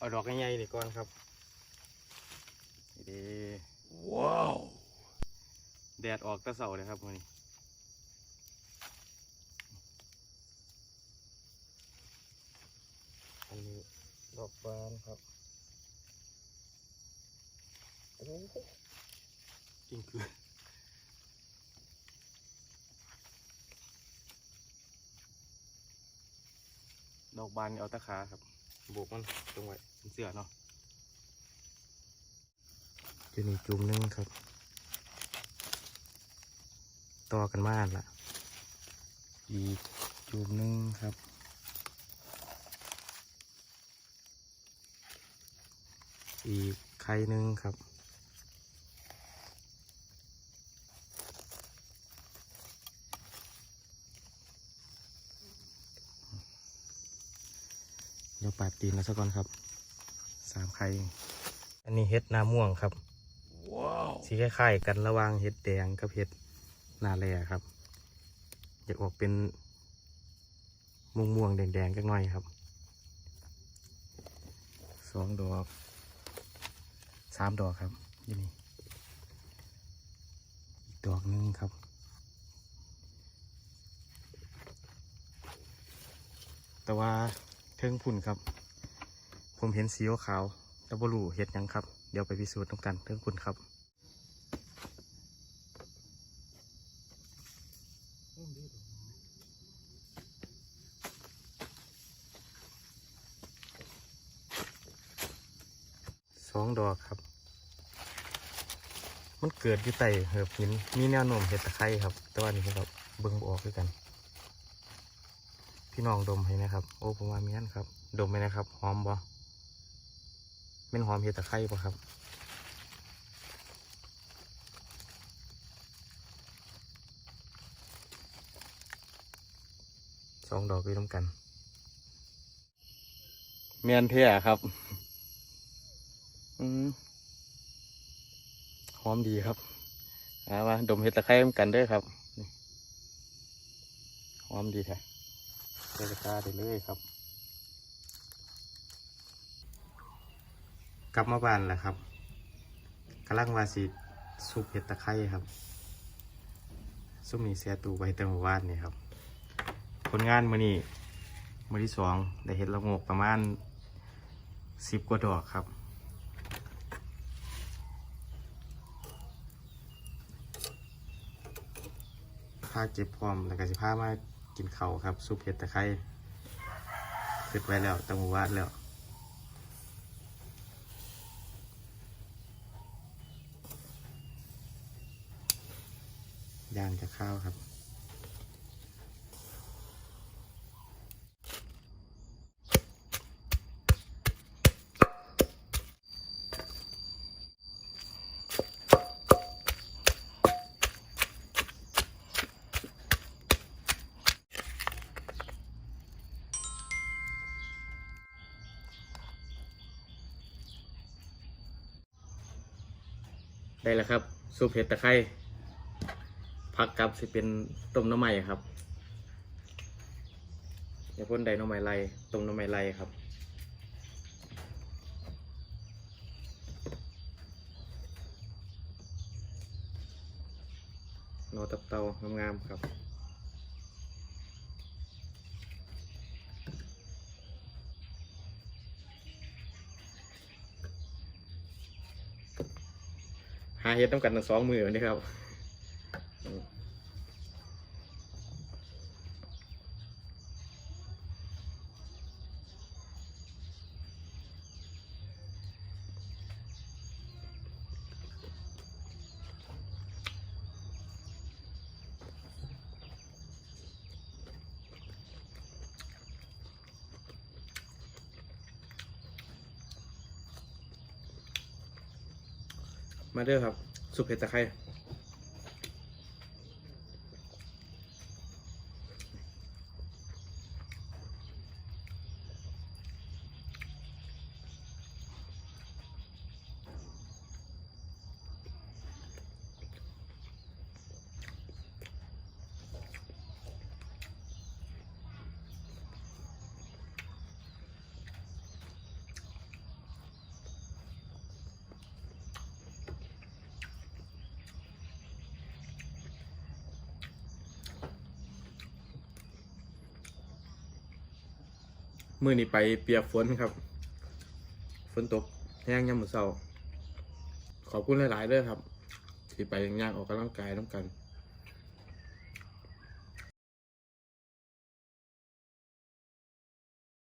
เอาดอกใหญ่ๆนี่ก่อนครับดีว้าว แดดออกแตะเสาเลยครับวันนี้อันนี้ดอกบานครับโอ้โหจริงคือดอกบานนี่เอาตะขาครับ โบกมันตรงไว้เป็นเสื้อเนาะจะนี่จุ่มหนึงครับ ต่อกันมาหั่นละอีกจูบหนึงครับอีกไข่หนึ่งครับ ยวปาดตีนมาสักก่อนครับสามไข่อันนี้เห็ดหน้าม่วงครับว้าวสีคล้ายๆกันระหว่างเห็ดแดงกับเห็ดนาแลครับอยากออกเป็นม่วงม่วงๆแดงๆกันหน่อยครับสองดอกสามดอกครับยี่นี่อีกดอกหนึงครับแต่ว่า เทิงพุ่นครับ ผมเห็นสีขาวๆแต่บรูเห็ดยังครับ เดี๋ยวไปพิสูจน์ตรงกันเทิงพุ่นครับสองดอกครับ มันเกิดอยู่ใต้เหือบหิน มีแนวโน้มเห็ดตะไคร้ครับ แต่ว่านี่ครับเบิ่งบ่ออกด้วยกัน พี่น้องดมให้นะครับ โอ้ผมว่ามีนั่นครับ ดมไหมนะครับ หอมบ่เป็นหอมเห็ดตะไคร้ป่ะครับ สองดอกอยู่ร่วมกันเมียนเท่ครับ อืมหอมดีครับเอาว่าดมเห็ดตะไคร้ร่วมกันด้วยครับ หอมดีแท้ เจกาได้เลยครับ กลับมาบ้านแล้วครับกำลังวาสีซุปเห็ดตะไคร้ครับซุปนี้เสียตูไว้ตั้งแต่เมื่อวานนี่ครับ ผลงานมือนี้มือที่สองได้เห็ดละงกประมาณสิบกว่าดอกครับผ้าเก็บพร้อมแล้วก็สิผ้ามา กินเขาครับซุปเห็ดตะไคร้เสร็จไว้แล้วตังหูวาดแล้วย่างจะข้าวครับ ได้แล้วครับซุปเห็ดตะไคร้ผักกับสิเป็นต้มน้ำใหม่ครับอย่าพ่นไดน้ำใหม่ไรต้มน้ำใหม่ไรครับนอตับเตางามๆครับาเฮ็ดต้องกันทั้งสองมือนี่ครับมาเด้อครับ สุปเห็ดตะไคร้ มื่อนี้ไปเปียกฝนครับ ฝนตกแห้งยามมื้อเช้า ขอบคุณหลาย ๆเด้อครับ ที่ไปย่างออกกำลังกายน้ำกัน